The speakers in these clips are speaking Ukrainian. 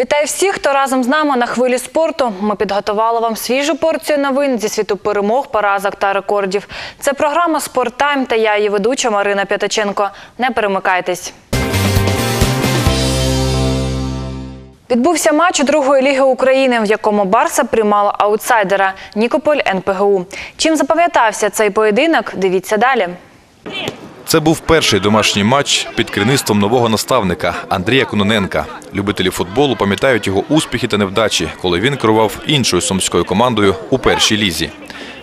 Вітаю всіх, хто разом з нами на хвилі спорту. Ми підготували вам свіжу порцію новин зі світу перемог, поразок та рекордів. Це програма Спорт Тайм та я її ведуча Марина П'ятаченко. Не перемикайтесь. Відбувся матч другої ліги України, в якому Барса приймала аутсайдера Нікополь НПГУ. Чим запам'ятався цей поєдинок? Дивіться далі. Це був перший домашній матч під керівництвом нового наставника Андрія Кононенка. Любителі футболу пам'ятають його успіхи та невдачі, коли він керував іншою сумською командою у першій лізі.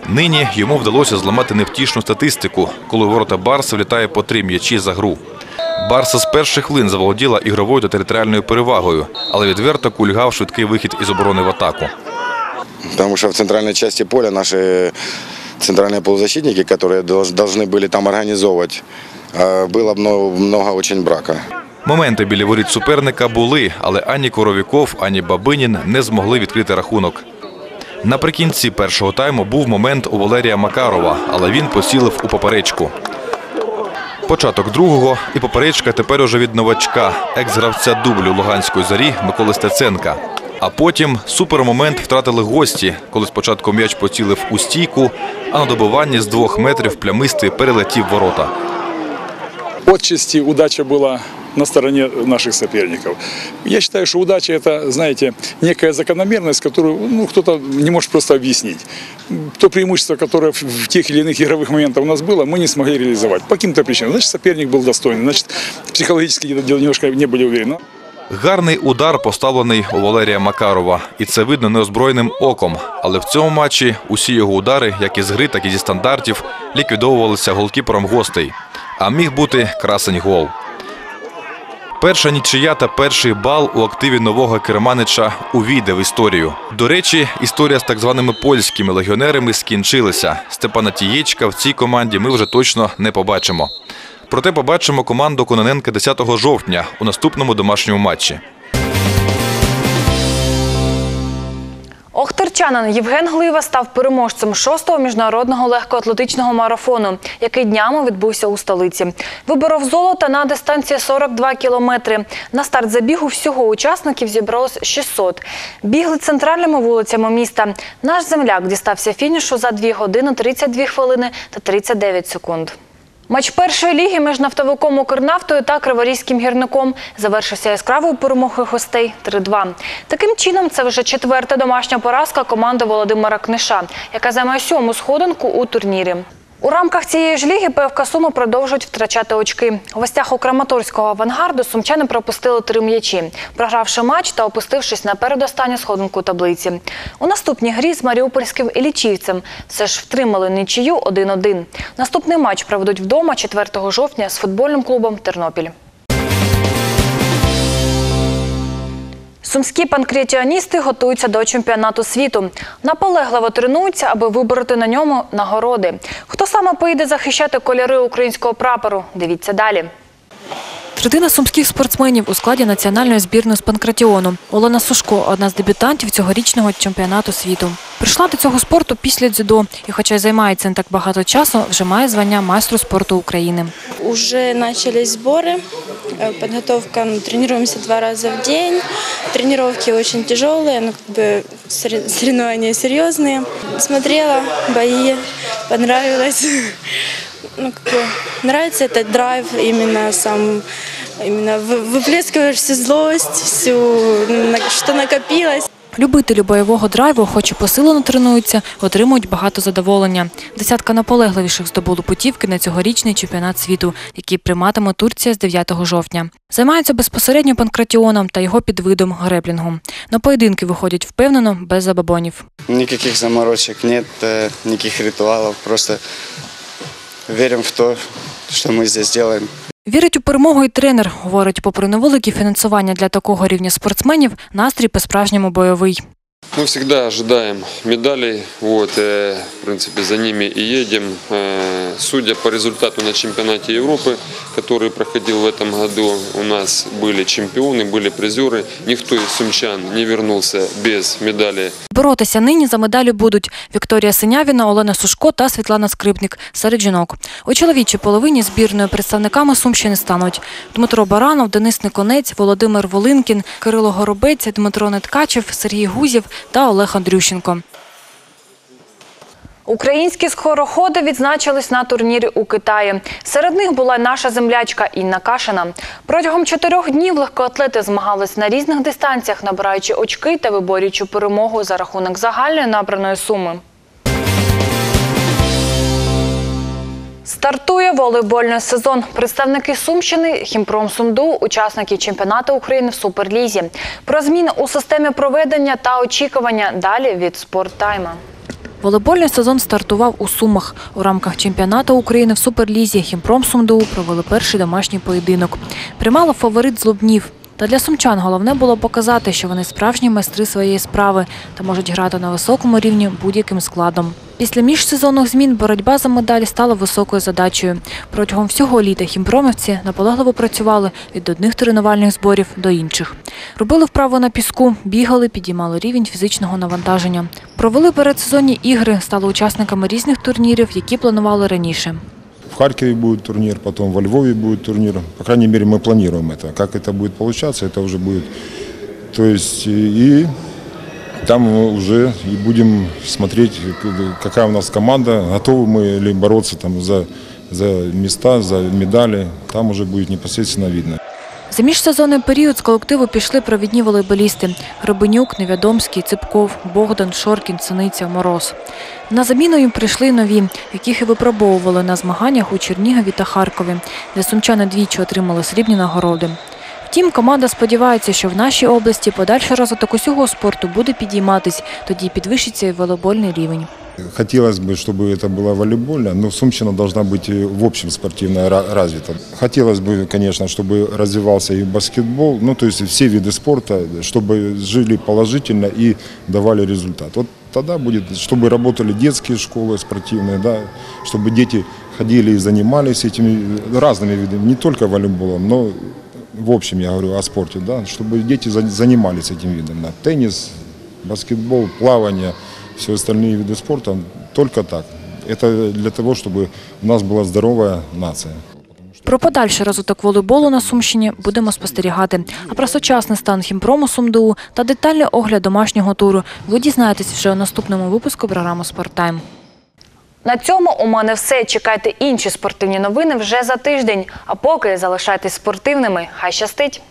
Нині йому вдалося зламати невтішну статистику, коли ворота Барса влітає по три м'ячі за гру. Барса з перших хвилин заволоділа ігровою та територіальною перевагою, але відверто кульгав швидкий вихід із оборони в атаку. Потому что в центральной части поля наши центральные полузащитники, которые долж- должны были там организовывать, э, было много, много очень брака. Моменти біля воріт суперника були, але ані Коровіков, ані Бабинін не змогли відкрити рахунок. Наприкінці першого тайму був момент у Валерія Макарова, але він посілив у поперечку. Початок другого і поперечка тепер уже від новачка, екс-гравця дублю Луганської зарі Миколи Стеценка. А потім супермомент втратили гості, коли спочатку м'яч поцілив у стійку, а на добиванні з двох метрів плямистий перелетів ворота. отчасти удача была на стороне наших соперников. Я считаю, что удача это, знаете, некая закономерность, которую ну, кто-то не может просто объяснить. То преимущество, которое в- в тех или иных игровых моментах у нас было, мы не смогли реализовать. По каким-то причинам. Значит, соперник был достойный, значит, психологически немножко не были уверены. Гарний удар поставлений у Валерія Макарова, і це видно неозброєним оком. Але в цьому матчі усі його удари, як із гри, так і зі стандартів, ліквідовувалися голкіпером гостей. А міг бути красень гол. Перша нічия та перший бал у активі нового керманича увійде в історію. До речі, історія з так званими польськими легіонерами скінчилася. Степана Тієчка в цій команді ми вже точно не побачимо. Проте побачимо команду Кононенка 10 жовтня у наступному домашньому матчі. Охтирчанин Євген Глива став переможцем шостого міжнародного легкоатлетичного марафону, який днями відбувся у столиці. Виборов золото на дистанції 42 кілометри. На старт забігу всього учасників зібралось 600. Бігли центральними вулицями міста. Наш земляк дістався фінішу за 2 години 32 хвилини та 39 секунд. Матч першої ліги між нафтовиком Укрнафтою та Криворізьким гірником завершився яскравою перемогою гостей 3-2. Таким чином, це вже четверта домашня поразка команди Володимира Книша, яка займає сьому сходинку у турнірі. У рамках цієї ж ліги ПФК Суми продовжують втрачати очки. У гостях у Краматорського авангарду сумчани пропустили три м'ячі, програвши матч та опустившись на передостанню сходинку таблиці. У наступній грі з маріупольським Ілічівцем все ж втримали нічию 1-1. Наступний матч проведуть вдома 4 жовтня з футбольним клубом Тернопіль. Сумські панкреатіоністи готуються до чемпіонату світу. Наполегливо тренуються, аби вибороти на ньому нагороди. Хто саме поїде захищати кольори українського прапору? Дивіться далі. Третина сумських спортсменів у складі національної збірної з панкратіону. Олена Сушко – одна з дебютантів цьогорічного чемпіонату світу. Прийшла до цього спорту після дзюдо, і хоча й займається не так багато часу, вже має звання майстру спорту України. Уже начались сборы, э, подготовка, ну, тренируемся два раза в день. Тренировки очень тяжелые, но как бы сорев- соревнования серьезные. Смотрела бои, понравилось. Ну, как бы, нравится этот драйв, именно сам, именно вы- выплескиваешь всю злость, всю, на- что накопилось. Любителі бойового драйву, хоч і посилено тренуються, отримують багато задоволення. Десятка наполегливіших здобули путівки на цьогорічний чемпіонат світу, який прийматиме Турція з 9 жовтня. Займаються безпосередньо панкратіоном та його підвидом греблінгом. На поєдинки виходять впевнено, без забабонів. Никаких заморочек нет, э, никаких ритуалов. Просто верим в то, що ми тут зробимо. Вірить у перемогу і тренер. Говорить, попри невелике фінансування для такого рівня спортсменів, настрій по-справжньому бойовий. Мы всегда ожидаем медалей, вот, э, в принципе, за ними и едем. Э, Судя по результату на чемпионате Европы, который проходил в этом году, у нас были чемпионы, были призеры. Никто из сумчан не вернулся без медали Боротися нині за медалі будуть Вікторія Синявіна, Олена Сушко та Світлана Скрипник серед жінок. У чоловічій половині збірної представниками Сумщини стануть Дмитро Баранов, Денис Никонець, Володимир Волинкін, Кирило Горобець, Дмитро Неткачев, Сергій Гузів та Олег Андрющенко. Українські скороходи відзначились на турнірі у Китаї. Серед них була наша землячка Інна Кашина. Протягом чотирьох днів легкоатлети змагались на різних дистанціях, набираючи очки та виборюючи перемогу за рахунок загальної набраної суми. Стартує волейбольний сезон. Представники Сумщини, Хімпром Сумду, учасники чемпіонату України в Суперлізі. Про зміни у системі проведення та очікування далі від спорттайма. Волейбольний сезон стартував у Сумах. У рамках чемпіонату України в Суперлізі Хімпром Сумду провели перший домашній поєдинок. Приймало фаворит Злобнів. Та для сумчан головне було показати, що вони справжні майстри своєї справи та можуть грати на високому рівні будь-яким складом. Після міжсезонних змін боротьба за медалі стала високою задачею. Протягом всього літа хімпромівці наполегливо працювали від одних тренувальних зборів до інших. Робили вправи на піску, бігали, підіймали рівень фізичного навантаження. Провели передсезонні ігри, стали учасниками різних турнірів, які планували раніше. Харькове будет турнир, потом во Львове будет турнир. По крайней мере, мы планируем это. Как это будет получаться, это уже будет. То есть и там мы уже и будем смотреть, какая у нас команда, готовы мы ли бороться там за, за места, за медали. Там уже будет непосредственно видно. За міжсезонний період з колективу пішли провідні волейболісти – Гребенюк, Невядомський, Ципков, Богдан, Шоркін, Синиця, Мороз. На заміну їм прийшли нові, яких і випробовували на змаганнях у Чернігові та Харкові, де сумчани двічі отримали срібні нагороди. Втім, команда сподівається, що в нашій області подальший розвиток усього спорту буде підійматись, тоді підвищиться і волейбольний рівень. Хотелось бы, чтобы это было волейбольно, но Сумщина должна быть и в общем спортивно ра- развита. Хотелось бы, конечно, чтобы развивался и баскетбол, ну то есть все виды спорта, чтобы жили положительно и давали результат. Вот тогда будет, чтобы работали детские школы спортивные, да, чтобы дети ходили и занимались этими разными видами, не только волейболом, но в общем, я говорю о спорте, да, чтобы дети за- занимались этим видом. Да. Теннис, баскетбол, плавание, все остальные виды спорта, только так. Это для того, чтобы у нас была здоровая нация. Про подальший розвиток волейболу на Сумщині будемо спостерігати. А про сучасний стан хімпрому Сумду та детальний огляд домашнього туру ви дізнаєтесь вже у наступному випуску програми «Спорттайм». На цьому у мене все. Чекайте інші спортивні новини вже за тиждень. А поки залишайтесь спортивними. Хай щастить!